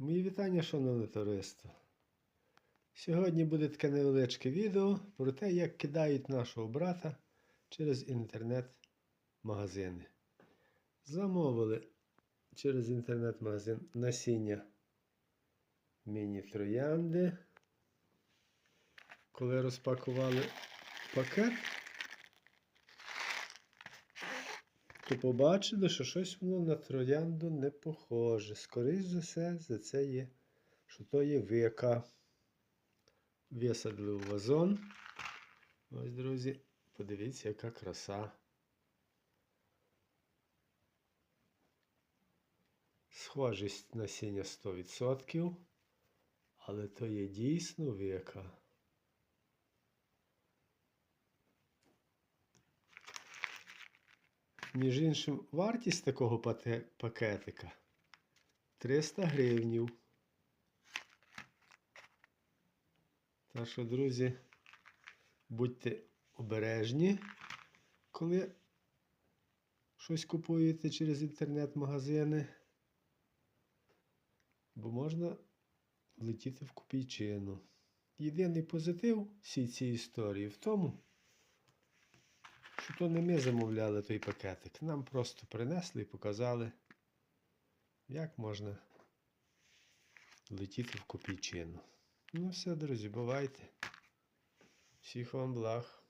Мої вітання, шановне товариство. Сьогодні буде таке невеличке відео про те, як кидають нашого брата через інтернет-магазини. Замовили через інтернет-магазин насіння міні-троянди. Коли розпакували пакет, то побачили, що щось воно на троянду не похоже. Скоріше за все, за це є, що то є вика. Висадили в вазон. Ось, друзі, подивіться, яка краса. Схожість насіння 100%, але то є дійсно вика. Між іншим, вартість такого пакетика 300 гривнів. Так що, друзі, будьте обережні, коли щось купуєте через інтернет-магазини, бо можна влетіти в копійчину. Єдиний позитив всій цій історії в тому, що то не ми замовляли той пакетик. Нам просто принесли і показали, як можна летіти в копійчину. Ну все, друзі, бувайте. Всіх вам благ.